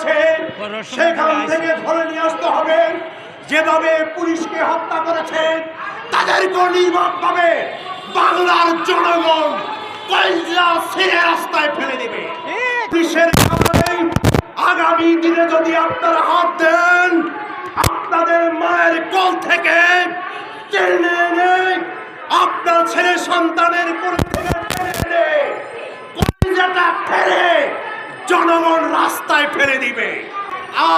আছে সেখান থেকে ধরে নিয়ে আসতে হবে। যেভাবে পুলিশকে হত্যা করেছে তাদেরকে নির্মমভাবে বাংলার জনগণ কয়লা ছেড়ে রাস্তায় ফেলে দেবে। পুলিশের কারণে আগামী দিনে যদি আপনারা হাত দেন আপনাদের মায়ের কোল থেকে টেনে এনে আপনার ছেলে সন্তানের কোল থেকে টেনে এনে কলিজাটা জনগণ রাস্তায় ফেলে দিবে।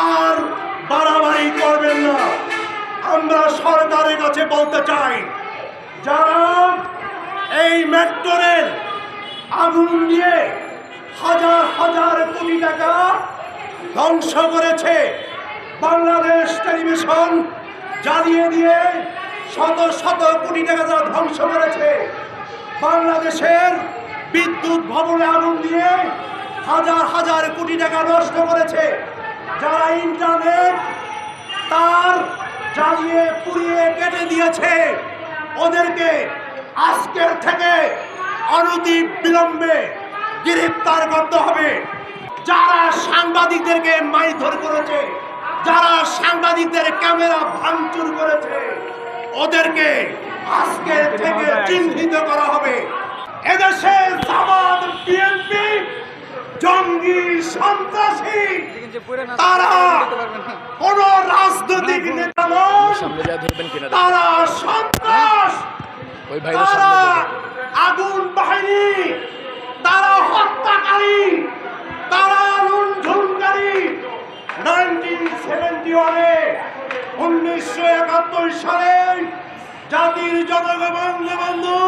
আর বাড়াবাড়ি করবেন না। আমরা সরকারের কাছে বলতে চাই, যারা এই মেট্রোরেল আগুন দিয়ে হাজার হাজার কোটি টাকা ধ্বংস করেছে, বাংলাদেশ টেলিভিশন জ্বালিয়ে দিয়ে শত শত কোটি টাকা তারা ধ্বংস করেছে। বাংলাদেশের বিদ্যুৎ ভবনে আগুন দিয়ে হাজার হাজার কোটি টাকা নষ্ট করেছে। যারা ইন্টারনেট তার জ্বালিয়ে পুড়িয়ে কেটে দিয়েছে ওদেরকে আজকের থেকে অনতি বিলম্বে গ্রেফতার করতে হবে। যারা সাংবাদিকদেরকে মারধর করেছে যারা সাংবাদিকদের ক্যামেরা ভাঙচুর করেছে ওদেরকে আজকের থেকে চিহ্নিত করা হবে। এদেশে জঙ্গি সন্ত্রাসী। তারা কোন রাজনৈতিক নেতা নয়। সামনে যা ধরবেন কিনা তারা সন্ত্রাস। তারা আগুন বাহিনী। তারা হত্যাকারী। তারা লুণ্ঠনকারী। নাইনটিন সেভেন্টি ওয়ানে উনিশশো একাত্তর সালে জাতির জনক বঙ্গবন্ধু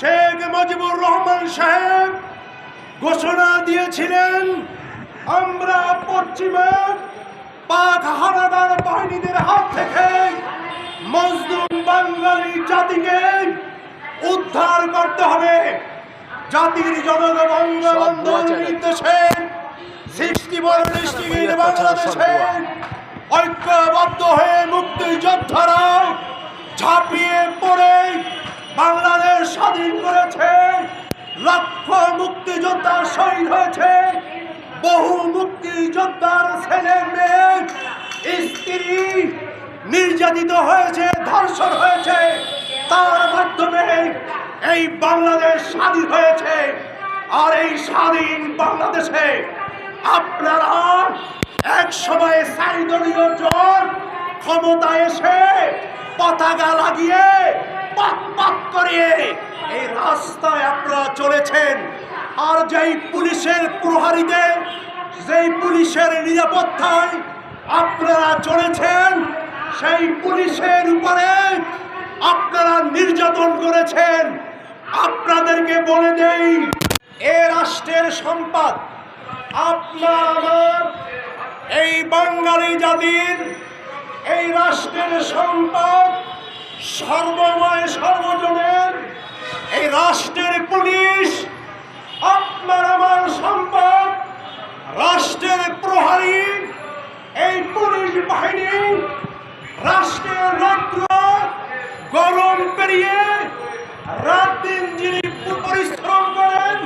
শেখ মুজিবুর রহমান সাহেব ঘোষণা দিয়েছিলেন আমরা পশ্চিমে পাক হানাদার বাহিনীদের হাত থেকে মজলুম বাঙালি জাতিকে উদ্ধার করতে হবে। জাতির জনক বঙ্গবন্ধুর। নির্দেশে সৃষ্টি ডিস্ট্রিক্টের বাংলাদেশে ঐক্যবদ্ধ হয়ে মুক্তিযোদ্ধারা ঝাঁপিয়ে পড়ে বাংলাদেশ স্বাধীন করেছে। লক্ষ মুক্তিযোদ্ধা শহীদ হয়েছে। বহু মুক্তিযোদ্ধার ছেলে মেয়ে, স্ত্রী নির্যাতিত হয়েছে, ধর্ষণ হয়েছে। তার মাধ্যমে এই বাংলাদেশ স্বাধীন হয়েছে। আর এই স্বাধীন বাংলাদেশে আপনারা এক সময় সাইদলীয় জোট ক্ষমতা এসে পতাকা লাগিয়ে পাত পাত করিয়ে এই রাস্তায় আপনারা চলেছেন। আর যেই পুলিশের প্রহারীতে, যেই পুলিশের নিরাপত্তায় আপনারা চলেছেন, সেই পুলিশের উপরে আপনারা নির্যাতন করেছেন। আপনাদেরকে বলে দেই, এ রাষ্ট্রের সম্পদ। আপনার এই বাঙালি জাতির এই রাষ্ট্রের সম্পদ সর্বময়, সর্বজনের। এই রাষ্ট্রের পুলিশ, আপনার আমার সম্পদ। রাষ্ট্রের প্রহারী, এই পুলিশ বাহিনী, রাষ্ট্রের রাত্র গরম পেরিয়ে রাত দিন যিনি পরিশ্রম করেন